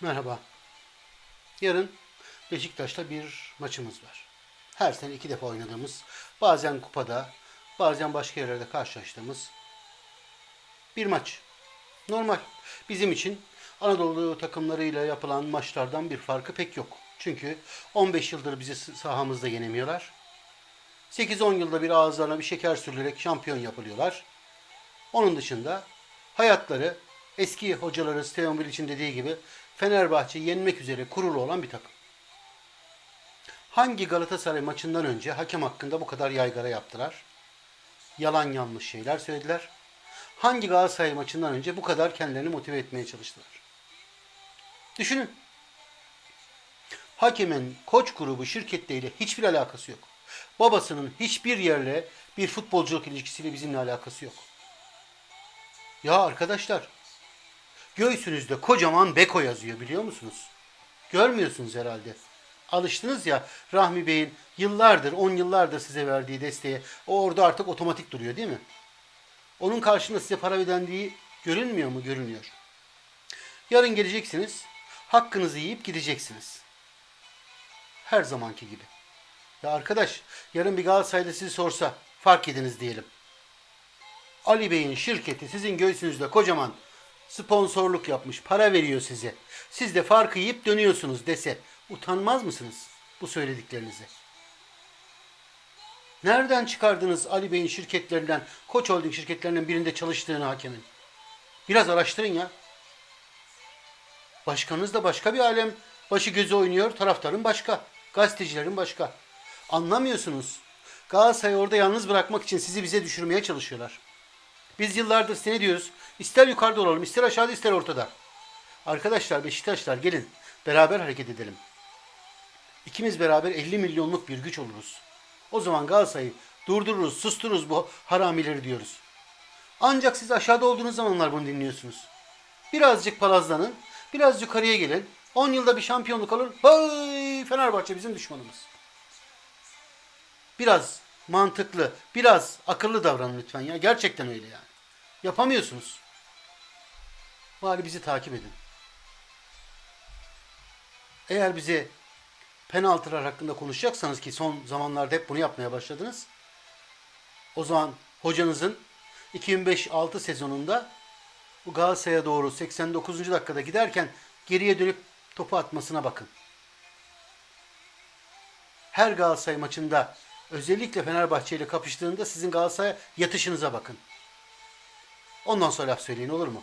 Merhaba. Yarın Beşiktaş'ta bir maçımız var. Her sene iki defa oynadığımız, bazen kupada, bazen başka yerlerde karşılaştığımız bir maç. Normal. Bizim için Anadolu takımlarıyla yapılan maçlardan bir farkı pek yok. Çünkü 15 yıldır bizi sahamızda yenemiyorlar. 8-10 yılda bir ağızlarına bir şeker sürülerek şampiyon yapılıyorlar. Onun dışında hayatları eski hocaları Stevan Bilic'in dediği gibi Fenerbahçe yenmek üzere kurulu olan bir takım. Hangi Galatasaray maçından önce hakem hakkında bu kadar yaygara yaptılar? Yalan yanlış şeyler söylediler. Hangi Galatasaray maçından önce bu kadar kendilerini motive etmeye çalıştılar? Düşünün. Hakemin koç grubu şirketleriyle hiçbir alakası yok. Babasının hiçbir yerle bir futbolculuk ilişkisiyle bizimle alakası yok. Ya arkadaşlar, göğsünüzde kocaman Beko yazıyor biliyor musunuz? Görmüyorsunuz herhalde. Alıştınız ya Rahmi Bey'in yıllardır, 10 yıllardır size verdiği desteğe. O orada artık otomatik duruyor değil mi? Onun karşılığında size para ödendiği görünmüyor mu? Görünüyor. Yarın geleceksiniz, hakkınızı yiyip gideceksiniz. Her zamanki gibi. Ya arkadaş, yarın bir Galatasaraylı sizi sorsa, fark ediniz diyelim. Ali Bey'in şirketi sizin göğsünüzde kocaman sponsorluk yapmış, para veriyor size. Siz de farkı yiyip dönüyorsunuz dese utanmaz mısınız bu söylediklerinizi? Nereden çıkardınız Ali Bey'in şirketlerinden, Koç Holding şirketlerinden birinde çalıştığını hakemin? Biraz araştırın ya. Başkanınız da başka bir alem. Başı gözü oynuyor, taraftarın başka. Gazetecilerin başka. Anlamıyorsunuz. Galatasaray'ı orada yalnız bırakmak için sizi bize düşürmeye çalışıyorlar. Biz yıllardır size ne diyoruz? İster yukarıda olalım, ister aşağıda, ister ortada. Arkadaşlar, Beşiktaşlar gelin. Beraber hareket edelim. İkimiz beraber 50 milyonluk bir güç oluruz. O zaman Galatasaray'ı durdururuz, sustururuz bu haramileri diyoruz. Ancak siz aşağıda olduğunuz zamanlar bunu dinliyorsunuz. Birazcık palazlanın, biraz yukarıya gelin. 10 yılda bir şampiyonluk alın. Hey Fenerbahçe bizim düşmanımız. Biraz mantıklı, biraz akıllı davranın lütfen ya. Gerçekten öyle yani. Yapamıyorsunuz. Bari bizi takip edin. Eğer bize penaltılar hakkında konuşacaksanız ki son zamanlarda hep bunu yapmaya başladınız. O zaman hocanızın 2005-6 sezonunda bu Galatasaray'a doğru 89. dakikada giderken geriye dönüp topu atmasına bakın. Her Galatasaray maçında özellikle Fenerbahçe ile kapıştığında sizin Galatasaray'a yatışınıza bakın. Ondan sonra laf söyleyin olur mu?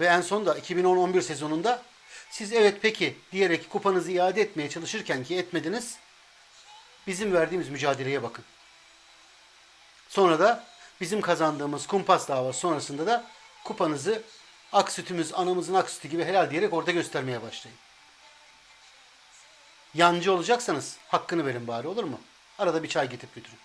Ve en son da 2010-11 sezonunda siz evet peki diyerek kupanızı iade etmeye çalışırken ki etmediniz. Bizim verdiğimiz mücadeleye bakın. Sonra da bizim kazandığımız kumpas davası sonrasında da kupanızı ak sütümüz anamızın ak sütü gibi helal diyerek orada göstermeye başlayın. Yancı olacaksanız hakkını verin bari olur mu? Arada bir çay getirip götürün.